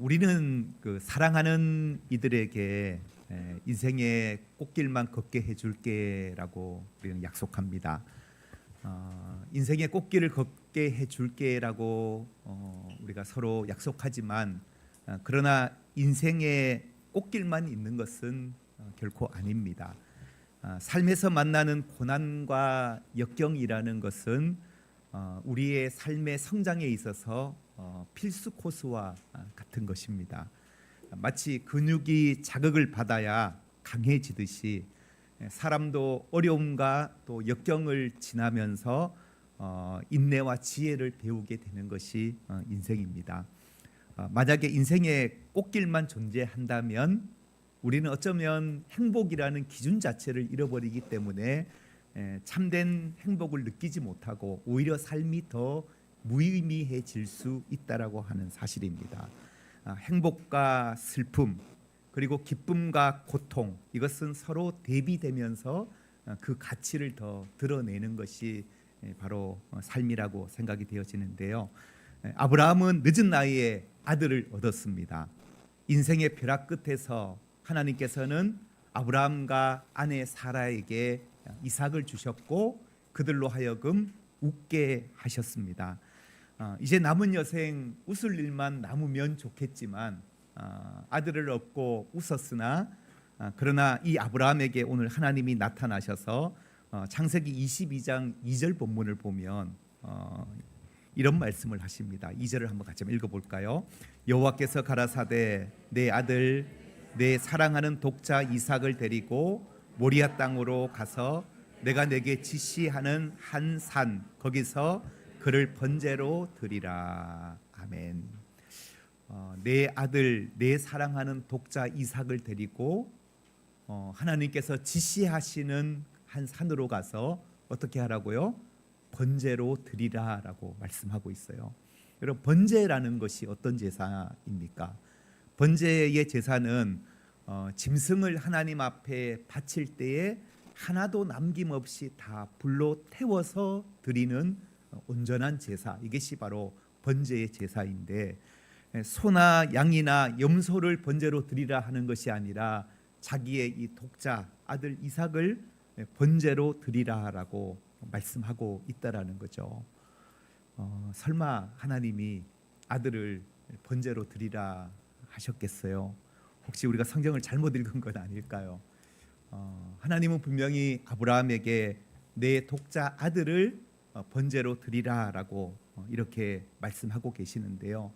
우리는 그 사랑하는 이들에게 에, 인생의 꽃길만 걷게 해줄게라고 우리는 약속합니다. 어, 인생의 꽃길을 걷게 해줄게라고 어, 우리가 서로 약속하지만 어, 그러나 인생의 꽃길만 있는 것은 어, 결코 아닙니다. 아, 삶에서 만나는 고난과 역경이라는 것은 어, 우리의 삶의 성장에 있어서 어, 필수 코스와 아, 같은 것입니다. 마치 근육이 자극을 받아야 강해지듯이 예, 사람도 어려움과 또 역경을 지나면서 어, 인내와 지혜를 배우게 되는 것이 어, 인생입니다. 어, 만약에 인생의 꽃길만 존재한다면 우리는 어쩌면 행복이라는 기준 자체를 잃어버리기 때문에 에, 참된 행복을 느끼지 못하고 오히려 삶이 더 무의미해질 수 있다라고 하는 사실입니다. 아, 행복과 슬픔 그리고 기쁨과 고통 이것은 서로 대비되면서 어, 그 가치를 더 드러내는 것이 에, 바로 어, 삶이라고 생각이 되어지는데요. 에, 아브라함은 늦은 나이에 아들을 얻었습니다. 인생의 벼락 끝에서 하나님께서는 아브라함과 아내 사라에게 이삭을 주셨고 그들로 하여금 웃게 하셨습니다. 어, 이제 남은 여생 웃을 일만 남으면 좋겠지만 어, 아들을 얻고 웃었으나 어, 그러나 이 아브라함에게 오늘 하나님이 나타나셔서 어, 창세기 22장 2절 본문을 보면 어, 이런 말씀을 하십니다. 2절을 한번 같이 한번 읽어볼까요? 여호와께서 가라사대 내 아들 내 사랑하는 독자 이삭을 데리고 모리아 땅으로 가서 내가 내게 지시하는 한 산 거기서 그를 번제로 드리라 아멘. 어, 내 아들 내 사랑하는 독자 이삭을 데리고 어, 하나님께서 지시하시는 한 산으로 가서 어떻게 하라고요? 번제로 드리라라고 말씀하고 있어요. 여러분 번제라는 것이 어떤 제사입니까? 번제의 제사는 어, 짐승을 하나님 앞에 바칠 때에 하나도 남김없이 다 불로 태워서 드리는 어, 온전한 제사 이것이 바로 번제의 제사인데 에, 소나 양이나 염소를 번제로 드리라 하는 것이 아니라 자기의 이 독자 아들 이삭을 에, 번제로 드리라라고 말씀하고 있다라는 거죠. 어, 설마 하나님이 아들을 번제로 드리라 하셨겠어요? 혹시 우리가 성경을 잘못 읽은 건 아닐까요? 어, 하나님은 분명히 아브라함에게 내 독자 아들을 어, 번제로 드리라라고 어, 이렇게 말씀하고 계시는데요.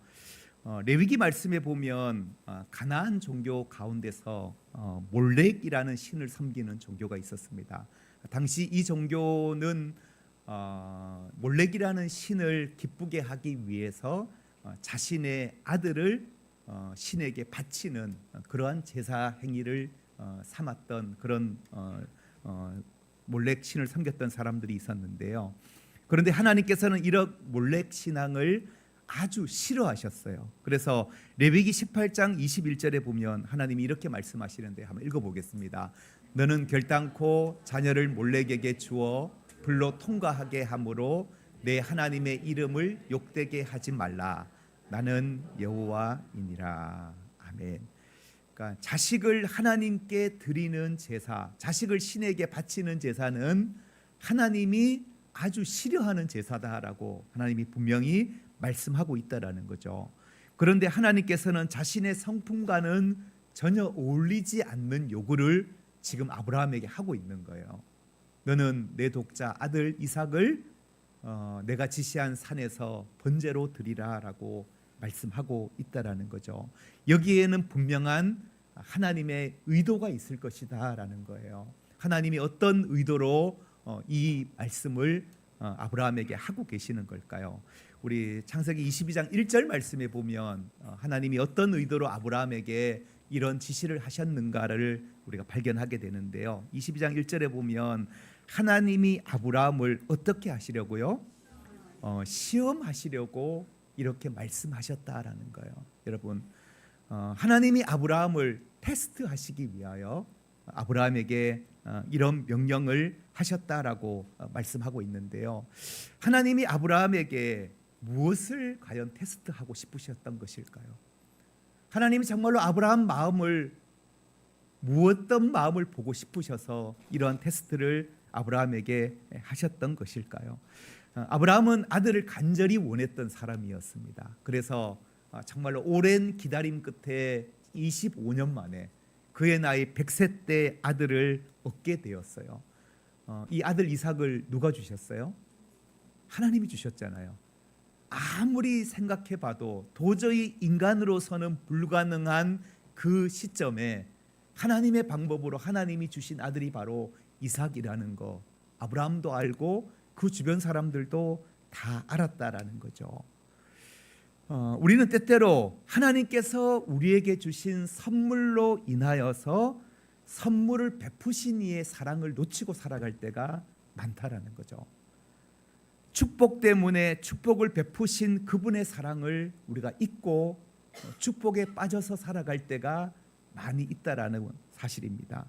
어, 레위기 말씀에 보면 어, 가나안 종교 가운데서 어, 몰렉이라는 신을 섬기는 종교가 있었습니다. 당시 이 종교는 어, 몰렉이라는 신을 기쁘게 하기 위해서 어, 자신의 아들을 어, 신에게 바치는 어, 그러한 제사 행위를 어, 삼았던 그런 어, 어, 몰렉 신을 섬겼던 사람들이 있었는데요. 그런데 하나님께서는 이런 몰렉 신앙을 아주 싫어하셨어요. 그래서 레위기 18장 21절에 보면 하나님이 이렇게 말씀하시는데 한번 읽어보겠습니다. 너는 결단코 자녀를 몰렉에게 주어 불로 통과하게 함으로 내 하나님의 이름을 욕되게 하지 말라. 나는 여호와이니라. 아멘. 그러니까 자식을 하나님께 드리는 제사, 자식을 신에게 바치는 제사는 하나님이 아주 싫어하는 제사다라고 하나님이 분명히 말씀하고 있다라는 거죠. 그런데 하나님께서는 자신의 성품과는 전혀 어울리지 않는 요구를 지금 아브라함에게 하고 있는 거예요. 너는 내 독자 아들 이삭을 어, 내가 지시한 산에서 번제로 드리라라고 말씀하고 있다라는 거죠. 여기에는 분명한 하나님의 의도가 있을 것이다라는 거예요. 하나님이 어떤 의도로 어, 이 말씀을 어, 아브라함에게 하고 계시는 걸까요? 우리 창세기 22장 1절 말씀에 보면 어, 하나님이 어떤 의도로 아브라함에게 이런 지시를 하셨는가를 우리가 발견하게 되는데요. 22장 1절에 보면 하나님이 아브라함을 어떻게 하시려고요? 어, 시험하시려고 이렇게 말씀하셨다라는 거예요. 여러분, 어, 하나님이 아브라함을 테스트하시기 위하여 아브라함에게 어, 이런 명령을 하셨다라고 어, 말씀하고 있는데요. 하나님이 아브라함에게 무엇을 과연 테스트하고 싶으셨던 것일까요? 하나님이 정말로 아브라함 마음을 무엇던 마음을 보고 싶으셔서 이러한 테스트를 아브라함에게 하셨던 것일까요? 어, 아브라함은 아들을 간절히 원했던 사람이었습니다. 그래서 어, 정말로 오랜 기다림 끝에 25년 만에 그의 나이 100세 때 아들을 얻게 되었어요. 어, 이 아들 이삭을 누가 주셨어요? 하나님이 주셨잖아요. 아무리 생각해 봐도 도저히 인간으로서는 불가능한 그 시점에 하나님의 방법으로 하나님이 주신 아들이 바로 이삭이라는 거 아브라함도 알고 그 주변 사람들도 다 알았다라는 거죠. 어, 우리는 때때로 하나님께서 우리에게 주신 선물로 인하여서 선물을 베푸신 이의 사랑을 놓치고 살아갈 때가 많다라는 거죠. 축복 때문에 축복을 베푸신 그분의 사랑을 우리가 잊고 축복에 빠져서 살아갈 때가 많이 있다라는 사실입니다.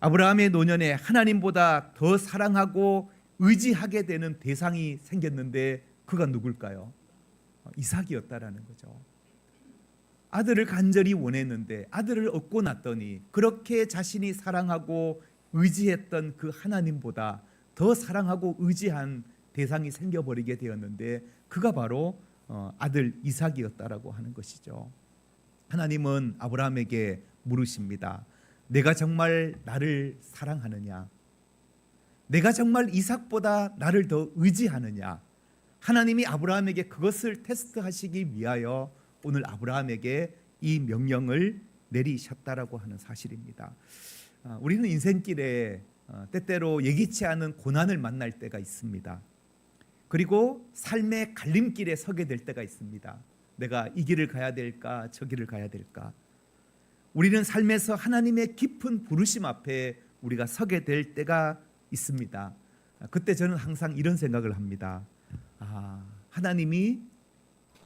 아브라함의 노년에 하나님보다 더 사랑하고 의지하게 되는 대상이 생겼는데 그가 누굴까요? 이삭이었다라는 거죠. 아들을 간절히 원했는데 아들을 얻고 났더니 그렇게 자신이 사랑하고 의지했던 그 하나님보다 더 사랑하고 의지한 대상이 생겨버리게 되었는데 그가 바로 어, 아들 이삭이었다라고 하는 것이죠. 하나님은 아브라함에게 물으십니다. 내가 정말 나를 사랑하느냐? 내가 정말 이삭보다 나를 더 의지하느냐? 하나님이 아브라함에게 그것을 테스트하시기 위하여 오늘 아브라함에게 이 명령을 내리셨다라고 하는 사실입니다. 아, 우리는 인생길에 어, 때때로 예기치 않은 고난을 만날 때가 있습니다. 그리고 삶의 갈림길에 서게 될 때가 있습니다. 내가 이 길을 가야 될까, 저 길을 가야 될까. 우리는 삶에서 하나님의 깊은 부르심 앞에 우리가 서게 될 때가 있습니다. 그때 저는 항상 이런 생각을 합니다. 아, 하나님이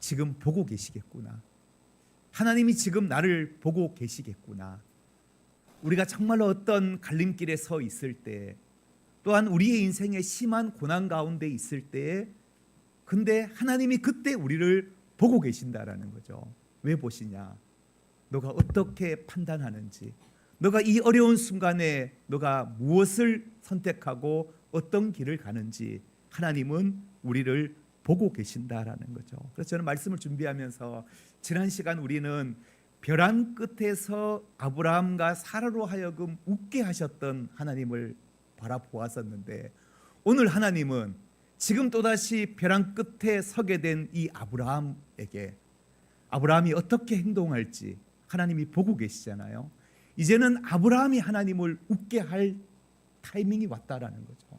지금 보고 계시겠구나. 하나님이 지금 나를 보고 계시겠구나. 우리가 정말로 어떤 갈림길에 서 있을 때 또한 우리의 인생에 심한 고난 가운데 있을 때 근데 하나님이 그때 우리를 보고 계신다라는 거죠. 왜 보시냐? 너가 어떻게 판단하는지, 너가 이 어려운 순간에 너가 무엇을 선택하고 어떤 길을 가는지 하나님은 우리를 보고 계신다라는 거죠. 그래서 저는 말씀을 준비하면서 지난 시간 우리는 벼랑 끝에서 아브라함과 사라로 하여금 웃게 하셨던 하나님을 바라보았었는데 오늘 하나님은 지금 또다시 벼랑 끝에 서게 된 이 아브라함에게 아브라함이 어떻게 행동할지 하나님이 보고 계시잖아요. 이제는 아브라함이 하나님을 웃게 할 타이밍이 왔다라는 거죠.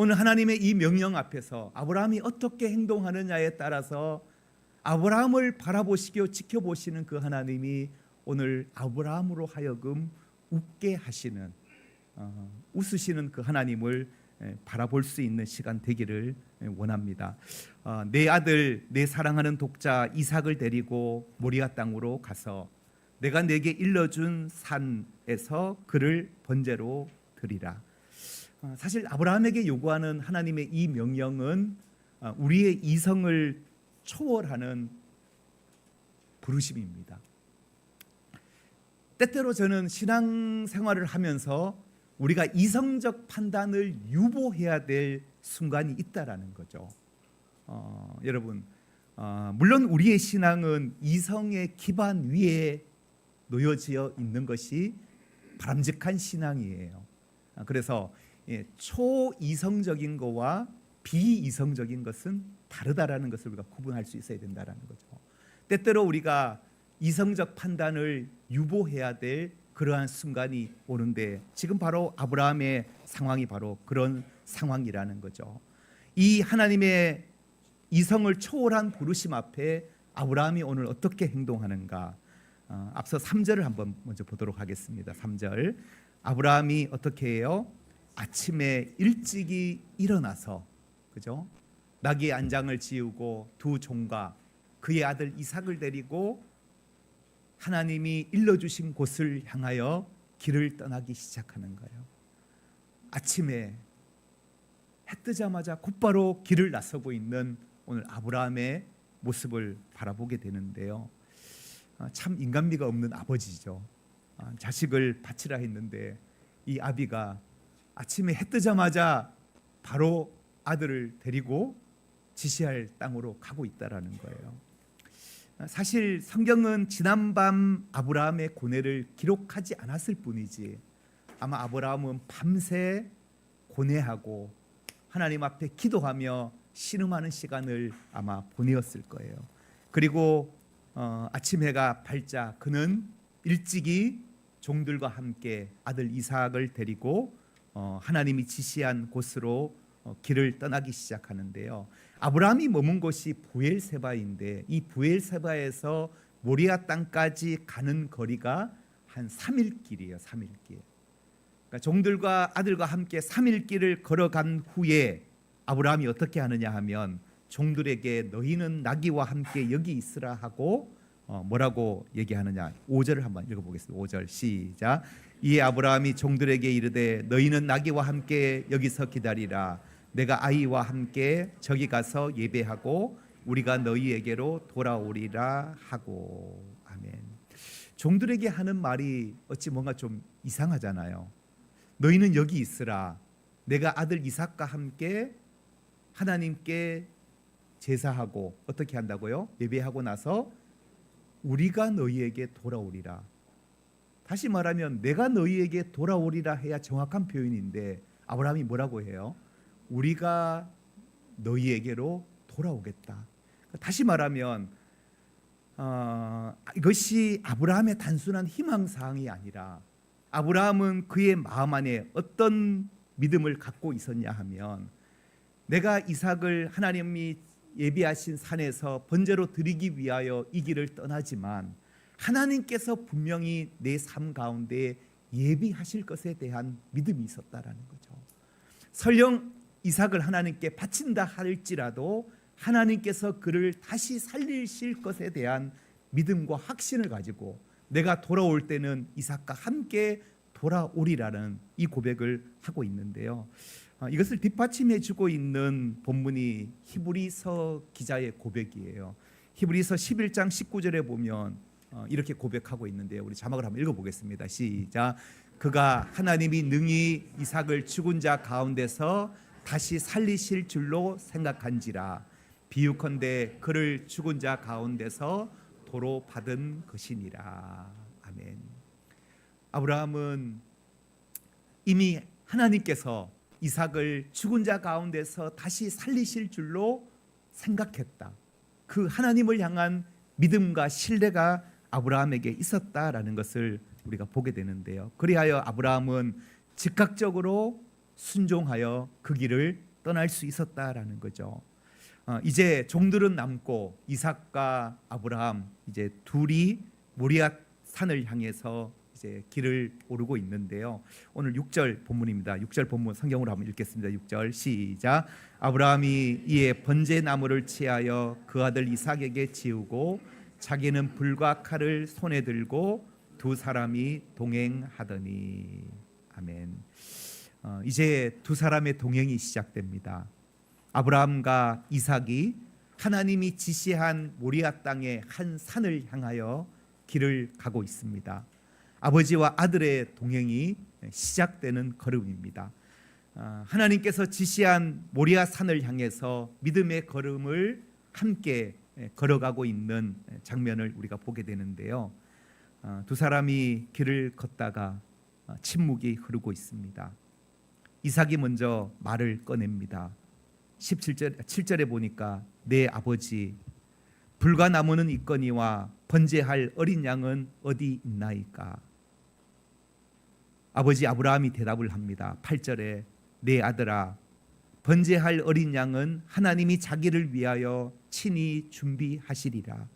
오늘 하나님의 이 명령 앞에서 아브라함이 어떻게 행동하느냐에 따라서 아브라함을 바라보시고 지켜보시는 그 하나님이 오늘 아브라함으로 하여금 웃게 하시는 어, 웃으시는 그 하나님을 에, 바라볼 수 있는 시간 되기를 에, 원합니다. 어, 내 아들, 내 사랑하는 독자 이삭을 데리고 모리아 땅으로 가서 내가 내게 일러준 산에서 그를 번제로 드리라. 어, 사실 아브라함에게 요구하는 하나님의 이 명령은 어, 우리의 이성을 초월하는 부르심입니다. 때때로 저는 신앙 생활을 하면서 우리가 이성적 판단을 유보해야 될 순간이 있다라는 거죠. 어, 여러분, 어, 물론 우리의 신앙은 이성의 기반 위에 놓여져 있는 것이 바람직한 신앙이에요. 아, 그래서 예, 초이성적인 것과 비이성적인 것은 다르다라는 것을 우리가 구분할 수 있어야 된다라는 거죠. 때때로 우리가 이성적 판단을 유보해야 될 그러한 순간이 오는데 지금 바로 아브라함의 상황이 바로 그런 상황이라는 거죠. 이 하나님의 이성을 초월한 부르심 앞에 아브라함이 오늘 어떻게 행동하는가? 어, 앞서 3절을 한번 먼저 보도록 하겠습니다. 3절. 아브라함이 어떻게 해요? 아침에 일찍이 일어나서 그죠? 나귀의 안장을 지우고 두 종과 그의 아들 이삭을 데리고 하나님이 일러주신 곳을 향하여 길을 떠나기 시작하는 거예요. 아침에 해 뜨자마자 곧바로 길을 나서고 있는 오늘 아브라함의 모습을 바라보게 되는데요. 아, 참 인간미가 없는 아버지죠. 아, 자식을 바치라 했는데 이 아비가 아침에 해 뜨자마자 바로 아들을 데리고 지시할 땅으로 가고 있다라는 거예요. 아, 사실 성경은 지난밤 아브라함의 고뇌를 기록하지 않았을 뿐이지 아마 아브라함은 밤새 고뇌하고 하나님 앞에 기도하며 신음하는 시간을 아마 보내었을 거예요. 그리고 어, 아침 해가 밝자 그는 일찍이 종들과 함께 아들 이삭을 데리고 어, 하나님이 지시한 곳으로 어, 길을 떠나기 시작하는데요. 아브라함이 머문 곳이 부엘세바인데 이 부엘세바에서 모리아 땅까지 가는 거리가 한 3일 길이에요. 3일 길. 그러니까 종들과 아들과 함께 3일 길을 걸어간 후에 아브라함이 어떻게 하느냐 하면 종들에게 너희는 나귀와 함께 여기 있으라 하고 어, 뭐라고 얘기하느냐 5절을 한번 읽어 보겠습니다. 5절 시작. 이에 아브라함이 종들에게 이르되 너희는 나귀와 함께 여기서 기다리라. 내가 아이와 함께 저기 가서 예배하고 우리가 너희에게로 돌아오리라 하고 아멘. 종들에게 하는 말이 어찌 뭔가 좀 이상하잖아요. 너희는 여기 있으라. 내가 아들 이삭과 함께 하나님께 제사하고 어떻게 한다고요? 예배하고 나서 우리가 너희에게 돌아오리라. 다시 말하면 내가 너희에게 돌아오리라 해야 정확한 표현인데 아브라함이 뭐라고 해요? 우리가 너희에게로 돌아오겠다. 다시 말하면 어, 이것이 아브라함의 단순한 희망 사항이 아니라 아브라함은 그의 마음 안에 어떤 믿음을 갖고 있었냐 하면 내가 이삭을 하나님이 예비하신 산에서 번제로 드리기 위하여 이 길을 떠나지만 하나님께서 분명히 내 삶 가운데 예비하실 것에 대한 믿음이 있었다라는 거죠. 설령 이삭을 하나님께 바친다 할지라도 하나님께서 그를 다시 살리실 것에 대한 믿음과 확신을 가지고 내가 돌아올 때는 이삭과 함께 돌아오리라는 이 고백을 하고 있는데요. 아, 이것을 뒷받침해 주고 있는 본문이 히브리서 기자의 고백이에요. 히브리서 11장 19절에 보면 어, 이렇게 고백하고 있는데요. 우리 자막을 한번 읽어보겠습니다. 시작. 그가 하나님이 능히 이삭을 죽은 자 가운데서 다시 살리실 줄로 생각한지라 비유컨대 그를 죽은 자 가운데서 도로 받은 것이니라. 아멘. 아브라함은 이미 하나님께서 이삭을 죽은 자 가운데서 다시 살리실 줄로 생각했다. 그 하나님을 향한 믿음과 신뢰가 아브라함에게 있었다라는 것을 우리가 보게 되는데요. 그리하여 아브라함은 즉각적으로 순종하여 그 길을 떠날 수 있었다라는 거죠. 어, 이제 종들은 남고 이삭과 아브라함 이제 둘이 모리아 산을 향해서 이제 길을 오르고 있는데요. 오늘 6절 본문입니다. 6절 본문 성경으로 한번 읽겠습니다. 6절 시작. 아브라함이 이에 번제 나무를 취하여 그 아들 이삭에게 지우고 자기는 불과 칼을 손에 들고 두 사람이 동행하더니 아멘. 어, 이제 두 사람의 동행이 시작됩니다. 아브라함과 이삭이 하나님이 지시한 모리아 땅의 한 산을 향하여 길을 가고 있습니다. 아버지와 아들의 동행이 시작되는 걸음입니다. 아, 하나님께서 지시한 모리아 산을 향해서 믿음의 걸음을 함께 걸어가고 있는 장면을 우리가 보게 되는데요. 아, 두 사람이 길을 걷다가 아, 침묵이 흐르고 있습니다. 이삭이 먼저 말을 꺼냅니다. 17절 7절에 보니까 내 아버지 불과 나무는 있거니와 번제할 어린 양은 어디 있나이까? 아버지 아브라함이 대답을 합니다. 8절에 내 아들아 번제할 어린 양은 하나님이 자기를 위하여 친히 준비하시리라.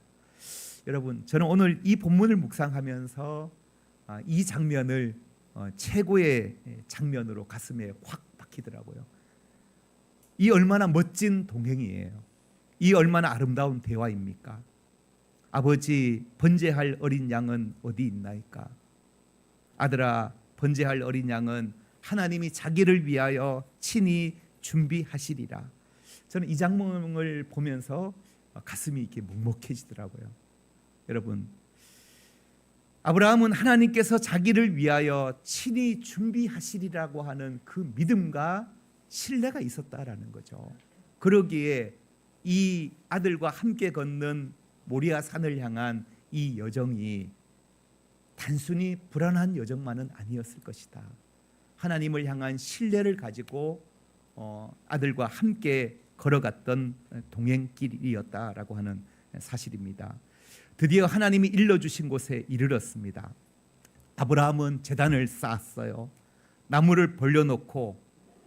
여러분, 저는 오늘 이 본문을 묵상하면서 아, 이 장면을 어, 최고의 장면으로 가슴에 확 박히더라고요. 이 얼마나 멋진 동행이에요. 이 얼마나 아름다운 대화입니까? 아버지 번제할 어린 양은 어디 있나이까? 아들아 번제할 어린 양은 하나님이 자기를 위하여 친히 준비하시리라. 저는 이 장면을 보면서 가슴이 이렇게 먹먹해지더라고요. 여러분, 아브라함은 하나님께서 자기를 위하여 친히 준비하시리라고 하는 그 믿음과 신뢰가 있었다라는 거죠. 그러기에 이 아들과 함께 걷는 모리아 산을 향한 이 여정이 단순히 불안한 여정만은 아니었을 것이다. 하나님을 향한 신뢰를 가지고 어, 아들과 함께 걸어갔던 동행길이었다라고 하는 사실입니다. 드디어 하나님이 일러주신 곳에 이르렀습니다. 아브라함은 제단을 쌓았어요. 나무를 벌려놓고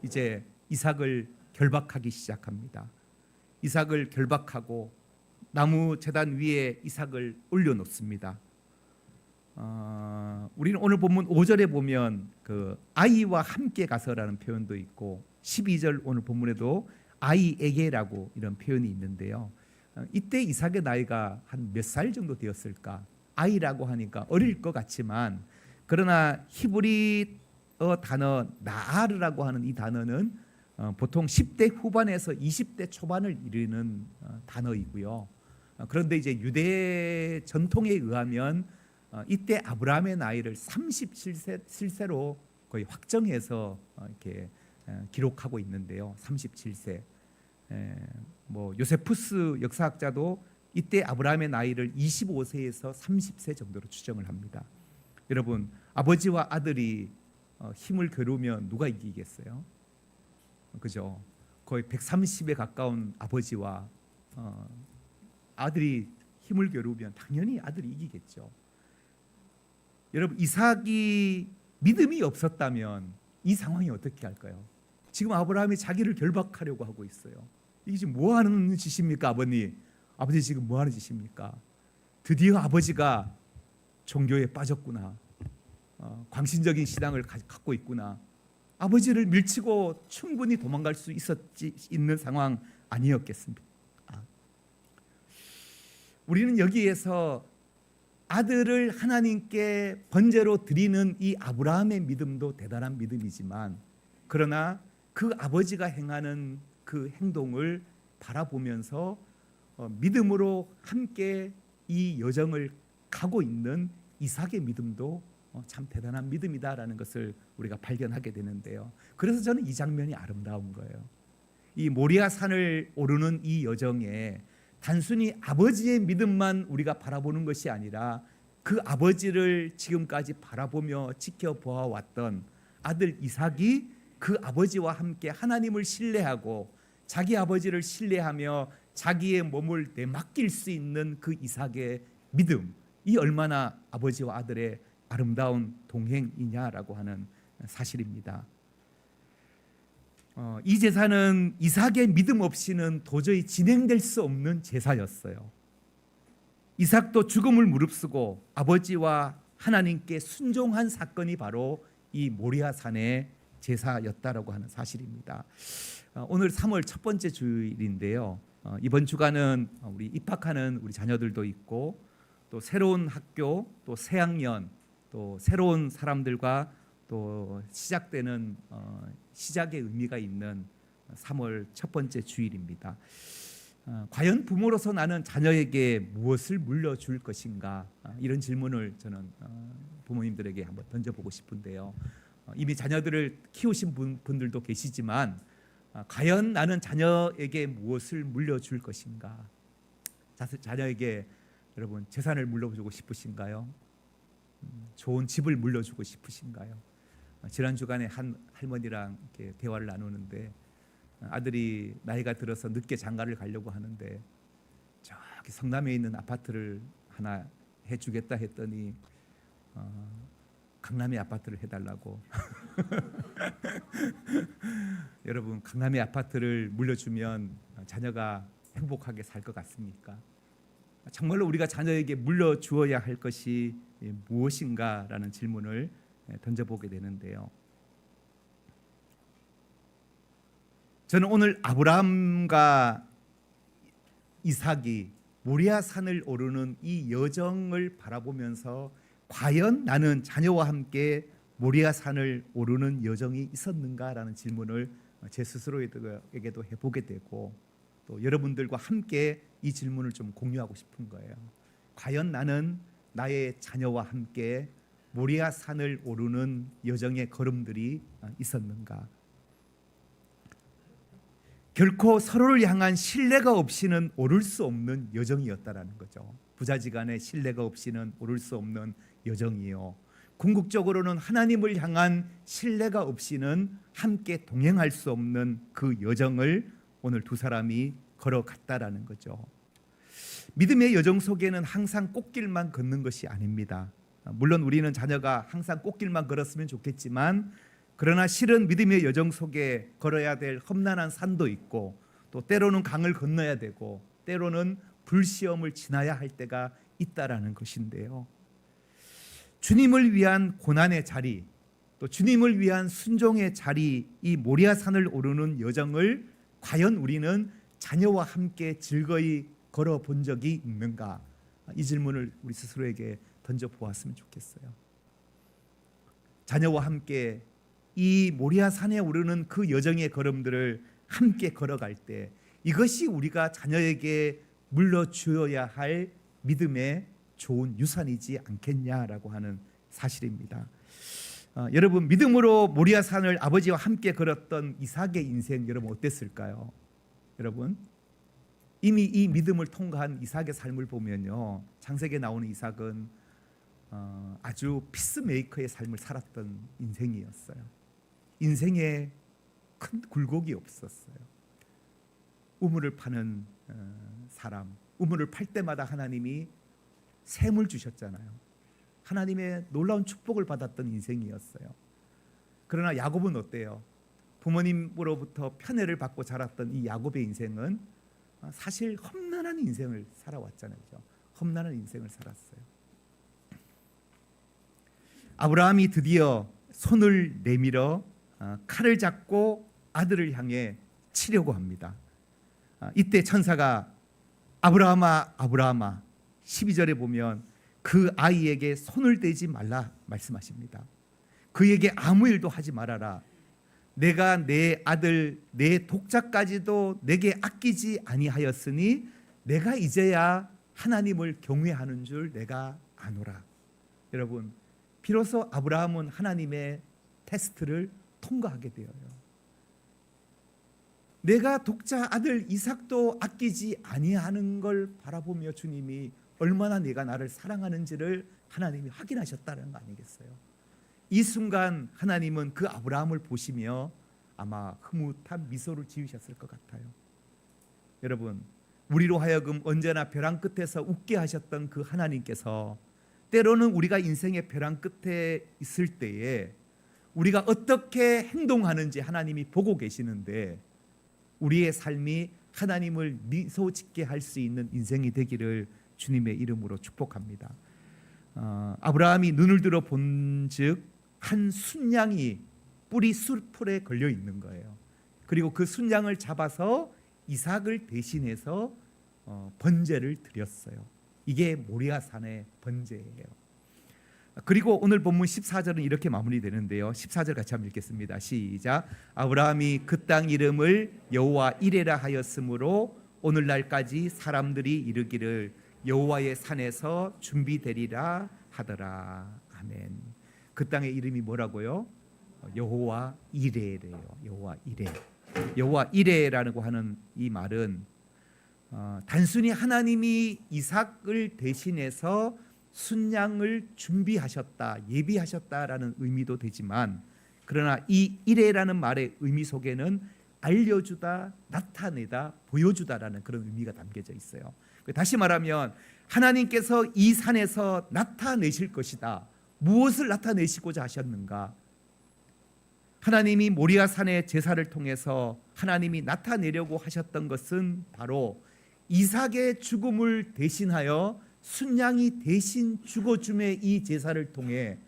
이제 이삭을 결박하기 시작합니다. 이삭을 결박하고 나무 제단 위에 이삭을 올려놓습니다. 어, 우리는 오늘 본문 5절에 보면 그 아이와 함께 가서라는 표현도 있고 12절 오늘 본문에도 아이에게라고 이런 표현이 있는데요. 어, 이때 이삭의 나이가 한 몇 살 정도 되었을까? 아이라고 하니까 어릴 것 같지만 그러나 히브리어 단어 나아르라고 하는 이 단어는 어, 보통 10대 후반에서 20대 초반을 이르는 어, 단어이고요. 어, 그런데 이제 유대 전통에 의하면 어, 이때 아브라함의 나이를 37세 로 거의 확정해서 어, 이렇게 어, 기록하고 있는데요. 37세. 에, 뭐 요세푸스 역사학자도 이때 아브라함의 나이를 25세에서 30세 정도로 추정을 합니다. 여러분 아버지와 아들이 어, 힘을 겨루면 누가 이기겠어요? 그죠? 거의 130에 가까운 아버지와 어, 아들이 힘을 겨루면 당연히 아들이 이기겠죠. 여러분 이삭이 믿음이 없었다면 이 상황이 어떻게 할까요? 지금 아브라함이 자기를 결박하려고 하고 있어요. 이게 지금 뭐 하는 짓입니까, 아버님? 아버지 지금 뭐 하는 짓입니까? 드디어 아버지가 종교에 빠졌구나. 어, 광신적인 신앙을 가- 갖고 있구나. 아버지를 밀치고 충분히 도망갈 수 있었지 있는 상황 아니었겠습니까? 아. 우리는 여기에서 아들을 하나님께 번제로 드리는 이 아브라함의 믿음도 대단한 믿음이지만 그러나 그 아버지가 행하는 그 행동을 바라보면서 어, 믿음으로 함께 이 여정을 가고 있는 이삭의 믿음도 어, 참 대단한 믿음이다라는 것을 우리가 발견하게 되는데요. 그래서 저는 이 장면이 아름다운 거예요. 이 모리아 산을 오르는 이 여정에 단순히 아버지의 믿음만 우리가 바라보는 것이 아니라 그 아버지를 지금까지 바라보며 지켜보아 왔던 아들 이삭이 그 아버지와 함께 하나님을 신뢰하고 자기 아버지를 신뢰하며 자기의 몸을 내맡길 수 있는 그 이삭의 믿음 이 얼마나 아버지와 아들의 아름다운 동행이냐라고 하는 사실입니다. 어, 이 제사는 이삭의 믿음 없이는 도저히 진행될 수 없는 제사였어요. 이삭도 죽음을 무릅쓰고 아버지와 하나님께 순종한 사건이 바로 이 모리아 산의 제사였다라고 하는 사실입니다. 어, 오늘 3월 첫 번째 주일인데요. 어, 이번 주간은 우리 입학하는 우리 자녀들도 있고 또 새로운 학교, 또 새 학년, 또 새로운 사람들과 또 시작되는 어, 시작의 의미가 있는 3월 첫 번째 주일입니다. 어, 과연 부모로서 나는 자녀에게 무엇을 물려줄 것인가 어, 이런 질문을 저는 어, 부모님들에게 한번 던져보고 싶은데요. 어, 이미 자녀들을 키우신 분, 분들도 계시지만 어, 과연 나는 자녀에게 무엇을 물려줄 것인가? 자, 자녀에게 여러분 재산을 물려주고 싶으신가요? 음, 좋은 집을 물려주고 싶으신가요? 어, 지난 주간에 한 할머니랑 이렇게 대화를 나누는데 어, 아들이 나이가 들어서 늦게 장가를 가려고 하는데 저기 성남에 있는 아파트를 하나 해주겠다 했더니 어, 강남의 아파트를 해달라고 여러분 강남의 아파트를 물려주면 자녀가 행복하게 살 것 같습니까? 정말로 우리가 자녀에게 물려주어야 할 것이 무엇인가라는 질문을 던져보게 되는데요. 저는 오늘 아브라함과 이삭이 모리아 산을 오르는 이 여정을 바라보면서 과연 나는 자녀와 함께 모리아 산을 오르는 여정이 있었는가라는 질문을 제 스스로에게도 해보게 되고 또 여러분들과 함께 이 질문을 좀 공유하고 싶은 거예요. 과연 나는 나의 자녀와 함께 모리아 산을 오르는 여정의 걸음들이 어, 있었는가? 결코 서로를 향한 신뢰가 없이는 오를 수 없는 여정이었다라는 거죠. 부자지간에 신뢰가 없이는 오를 수 없는 여정이요. 궁극적으로는 하나님을 향한 신뢰가 없이는 함께 동행할 수 없는 그 여정을 오늘 두 사람이 걸어갔다라는 거죠. 믿음의 여정 속에는 항상 꽃길만 걷는 것이 아닙니다. 물론 우리는 자녀가 항상 꽃길만 걸었으면 좋겠지만 그러나 실은 믿음의 여정 속에 걸어야 될 험난한 산도 있고 또 때로는 강을 건너야 되고 때로는 불시험을 지나야 할 때가 있다라는 것인데요. 주님을 위한 고난의 자리, 또 주님을 위한 순종의 자리, 이 모리아 산을 오르는 여정을 과연 우리는 자녀와 함께 즐거이 걸어 본 적이 있는가? 이 질문을 우리 스스로에게 던져 보았으면 좋겠어요. 자녀와 함께 이 모리아 산에 오르는 그 여정의 걸음들을 함께 걸어갈 때 이것이 우리가 자녀에게 물려 주어야 할 믿음의 좋은 유산이지 않겠냐라고 하는 사실입니다. 어, 여러분 믿음으로 모리아 산을 아버지와 함께 걸었던 이삭의 인생 여러분 어땠을까요? 여러분 이미 이 믿음을 통과한 이삭의 삶을 보면요 창세기에 나오는 이삭은 어, 아주 피스메이커의 삶을 살았던 인생이었어요. 인생에 큰 굴곡이 없었어요. 우물을 파는 어, 사람, 우물을 팔 때마다 하나님이 샘을 주셨잖아요. 하나님의 놀라운 축복을 받았던 인생이었어요. 그러나 야곱은 어때요? 부모님으로부터 편애를 받고 자랐던 이 야곱의 인생은 사실 험난한 인생을 살아왔잖아요. 그죠? 험난한 인생을 살았어요. 아브라함이 드디어 손을 내밀어 어, 칼을 잡고 아들을 향해 치려고 합니다. 아, 이때 천사가 아브라함아 아브라함아 12절에 보면 그 아이에게 손을 대지 말라 말씀하십니다. 그에게 아무 일도 하지 말아라. 내가 내 아들 내 독자까지도 내게 아끼지 아니하였으니 내가 이제야 하나님을 경외하는 줄 내가 아노라. 여러분 비로소 아브라함은 하나님의 테스트를 통과하게 되어요. 내가 독자 아들 이삭도 아끼지 아니하는 걸 바라보며 주님이 얼마나 내가 나를 사랑하는지를 하나님이 확인하셨다는 거 아니겠어요? 이 순간 하나님은 그 아브라함을 보시며 아마 흐뭇한 미소를 지으셨을 것 같아요. 여러분, 우리로 하여금 언제나 벼랑 끝에서 웃게 하셨던 그 하나님께서 때로는 우리가 인생의 벼랑 끝에 있을 때에 우리가 어떻게 행동하는지 하나님이 보고 계시는데 우리의 삶이 하나님을 미소 짓게 할 수 있는 인생이 되기를 주님의 이름으로 축복합니다. 어, 아브라함이 눈을 들어 본즉 한 순양이 뿌리 숲풀에 걸려 있는 거예요. 그리고 그 순양을 잡아서 이삭을 대신해서 어, 번제를 드렸어요. 이게 모리아 산의 번제예요. 그리고 오늘 본문 14절은 이렇게 마무리되는데요. 14절 같이 한번 읽겠습니다. 시작. 아브라함이 그 땅 이름을 여호와 이레라 하였으므로 오늘날까지 사람들이 이르기를 여호와의 산에서 준비되리라 하더라. 아멘. 그 땅의 이름이 뭐라고요? 여호와 이레래요. 여호와 이레. 여호와 이레라고 하는 이 말은 어, 단순히 하나님이 이삭을 대신해서 순양을 준비하셨다, 예비하셨다라는 의미도 되지만 그러나 이 이레라는 말의 의미 속에는 알려주다, 나타내다, 보여주다라는 그런 의미가 담겨져 있어요. 다시 말하면 하나님께서 이 산에서 나타내실 것이다. 무엇을 나타내시고자 하셨는가? 하나님이 모리아 산의 제사를 통해서 하나님이 나타내려고 하셨던 것은 바로 이삭의 죽음을 대신하여 순양이 대신 죽어줌의 이 제사를 통해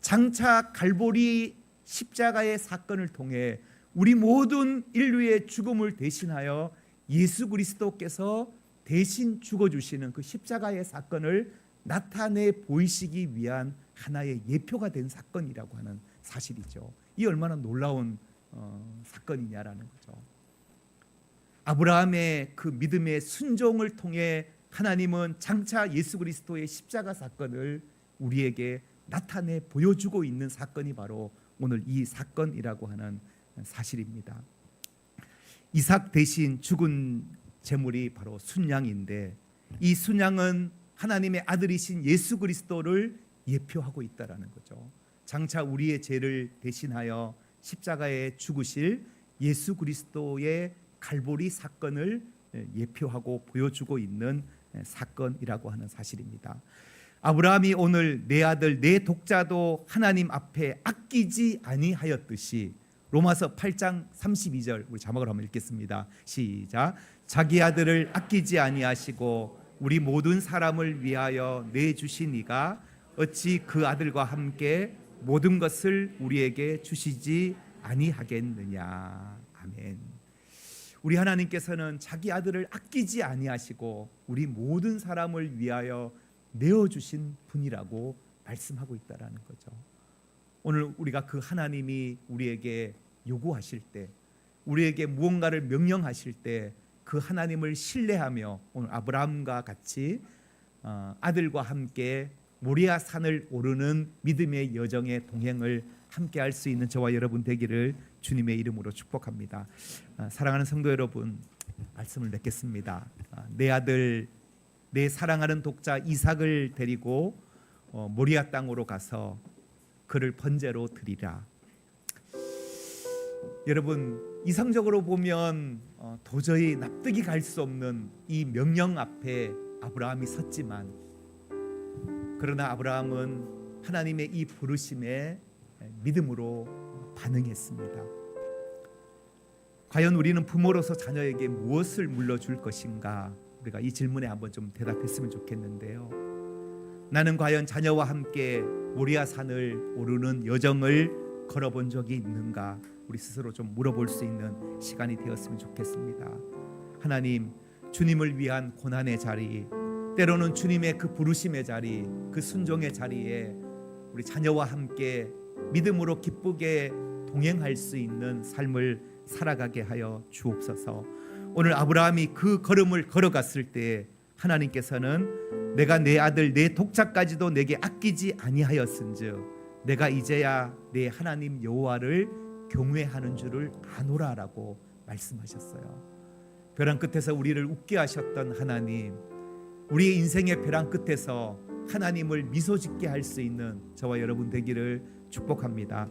장차 갈보리 십자가의 사건을 통해 우리 모든 인류의 죽음을 대신하여 예수 그리스도께서 대신 죽어주시는 그 십자가의 사건을 나타내 보이시기 위한 하나의 예표가 된 사건이라고 하는 사실이죠. 이 얼마나 놀라운 어, 사건이냐라는 거죠. 아브라함의 그 믿음의 순종을 통해 하나님은 장차 예수 그리스도의 십자가 사건을 우리에게 나타내 보여주고 있는 사건이 바로 오늘 이 사건이라고 하는 사실입니다. 이삭 대신 죽은 제물이 바로 순양인데 이 순양은 하나님의 아들이신 예수 그리스도를 예표하고 있다라는 거죠. 장차 우리의 죄를 대신하여 십자가에 죽으실 예수 그리스도의 갈보리 사건을 예표하고 보여주고 있는 사건이라고 하는 사실입니다. 아브라함이 오늘 내 아들 내 독자도 하나님 앞에 아끼지 아니하였듯이 로마서 8장 32절 우리 자막을 한번 읽겠습니다. 시작. 자기 아들을 아끼지 아니하시고 우리 모든 사람을 위하여 내 주신 이가 어찌 그 아들과 함께 모든 것을 우리에게 주시지 아니하겠느냐. 아멘. 우리 하나님께서는 자기 아들을 아끼지 아니하시고 우리 모든 사람을 위하여 내어 주신 분이라고 말씀하고 있다라는 거죠. 오늘 우리가 그 하나님이 우리에게 요구하실 때 우리에게 무언가를 명령하실 때 그 하나님을 신뢰하며 오늘 아브라함과 같이 어, 아들과 함께 모리아 산을 오르는 믿음의 여정의 동행을 함께 할 수 있는 저와 여러분 되기를 주님의 이름으로 축복합니다. 아, 사랑하는 성도 여러분 말씀을 맺겠습니다. 아, 내 아들 내 사랑하는 독자 이삭을 데리고 어, 모리아 땅으로 가서 그를 번제로 드리라. 여러분 이상적으로 보면 어, 도저히 납득이 갈 수 없는 이 명령 앞에 아브라함이 섰지만 그러나 아브라함은 하나님의 이 부르심에 믿음으로 반응했습니다. 과연 우리는 부모로서 자녀에게 무엇을 물려줄 것인가? 우리가 이 질문에 한번 좀 대답했으면 좋겠는데요. 나는 과연 자녀와 함께 모리아 산을 오르는 여정을 걸어본 적이 있는가? 우리 스스로 좀 물어볼 수 있는 시간이 되었으면 좋겠습니다. 하나님, 주님을 위한 고난의 자리, 때로는 주님의 그 부르심의 자리, 그 순종의 자리에 우리 자녀와 함께 믿음으로 기쁘게 동행할 수 있는 삶을 살아가게 하여 주옵소서. 오늘 아브라함이 그 걸음을 걸어갔을 때 하나님께서는 내가 내 아들 내 독자까지도 내게 아끼지 아니하였은즉 내가 이제야 내 하나님 여호와를 경외하는 줄을 아노라라고 말씀하셨어요. 벼랑 끝에서 우리를 웃게 하셨던 하나님, 우리의 인생의 벼랑 끝에서 하나님을 미소 짓게 할 수 있는 저와 여러분 되기를 축복합니다.